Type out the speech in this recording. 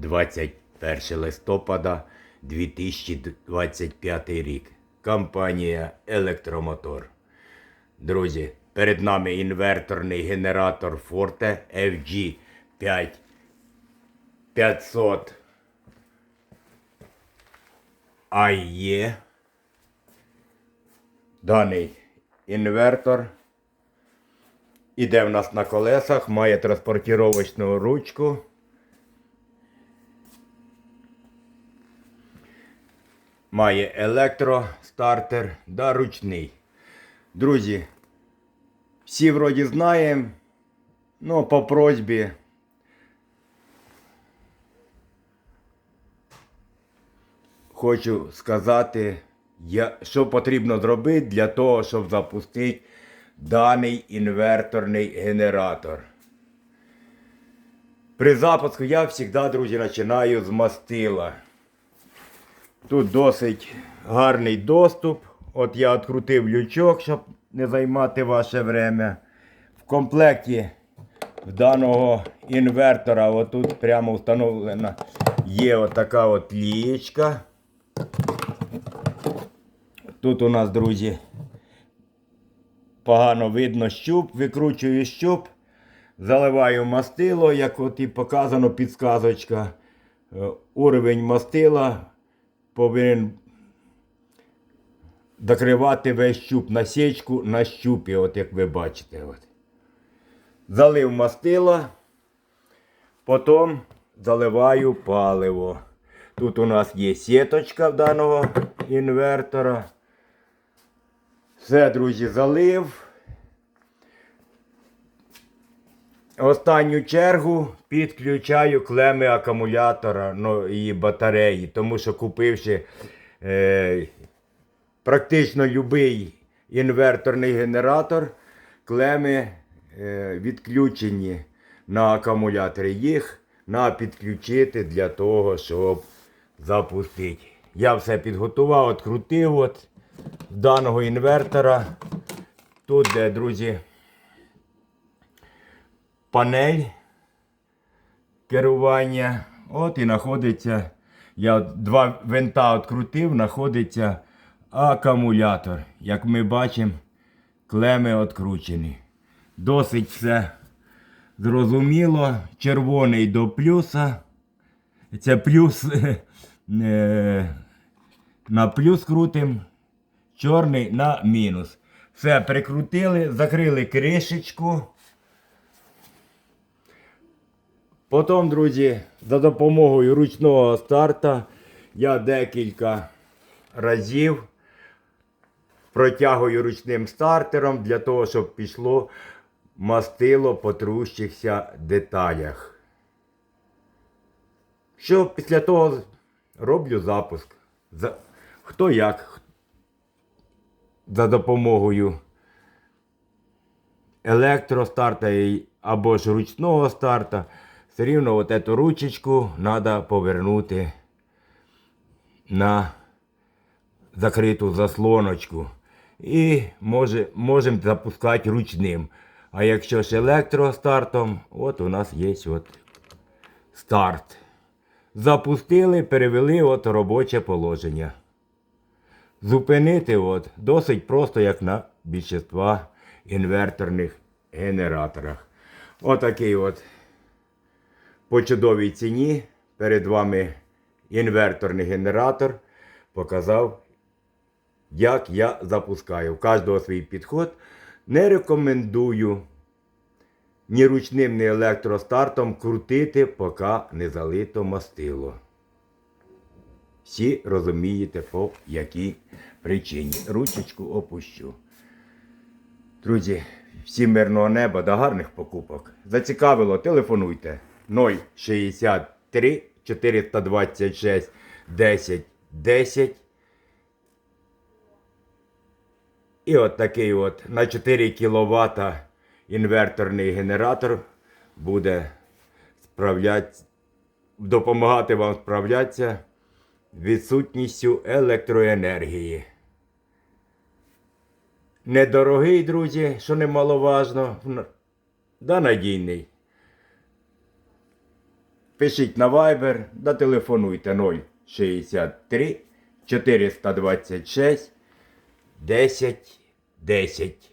21 листопада 2025 рік. Компанія Електромотор. Друзі, перед нами інверторний генератор Forte FG 5 500 AE. Даний інвертор іде в нас на колесах, має транспортировочну ручку. Має електростартер да ручний. Друзі, всі вроді знаємо, ну по просьбі. Хочу сказати, що потрібно зробити для того, щоб запустити даний інверторний генератор. При запуску я завжди, друзі, починаю з мастила. Тут досить гарний доступ. От я відкрутив лючок, щоб не займати ваше время. В комплекті в даного інвертора отут прямо встановлена є отака от лієчка. Тут у нас, друзі, погано видно щуп, викручую щуп, заливаю мастило, як от і показано підсказочка. Е, Уровень мастила повинен докривати весь щуп насічку на щупі, от як ви бачите. От. Залив мастила, потім заливаю паливо. Тут у нас є сіточка в даного інвертора. Все, друзі, залив. Останню чергу підключаю клеми акумулятора ну, і батареї, тому що купивши е, практично будь-який інверторний генератор, клеми е, відключені на акумуляторі. Їх треба підключити для того, щоб запустити. Я все підготував, відкрутив от даного інвертора. Тут, де, друзі, панель керування. От і знаходиться. Я два винта відкрутив, знаходиться акумулятор. Як ми бачимо, клеми відкручені. Досить все зрозуміло. Червоний до плюса. Це плюс е, на плюс крутим, чорний на мінус. Все прикрутили, закрили кришечку. Потім, друзі, за допомогою ручного старта я декілька разів протягую ручним стартером для того, щоб пішло мастило по трущихся деталях. Що після того роблю запуск. За... Хто як? За допомогою електростарта або ж ручного старта. Все рівно от эту ручечку треба повернути на закриту заслоночку. І може, можемо запускати ручним. А якщо ж електростартом, от у нас є от старт. Запустили, перевели от робоче положення. Зупинити от досить просто, як на більшіства інверторних генераторах. Отакий от по чудовій ціні перед вами інверторний генератор показав, як я запускаю. У кожного свій підход. Не рекомендую ні ручним, ні електростартом крутити, поки не залито мастило. Всі розумієте, по якій причині. Ручечку опущу. Друзі, всім мирного неба до гарних покупок. Зацікавило, телефонуйте 063 426 10 10. І от такий от на 4 кВт інверторний генератор буде справляти, допомагати вам справлятися відсутністю електроенергії. Недорогий, друзі, що немаловажно, да надійний. Пишіть на Viber, да телефонуйте 063 426 10 10.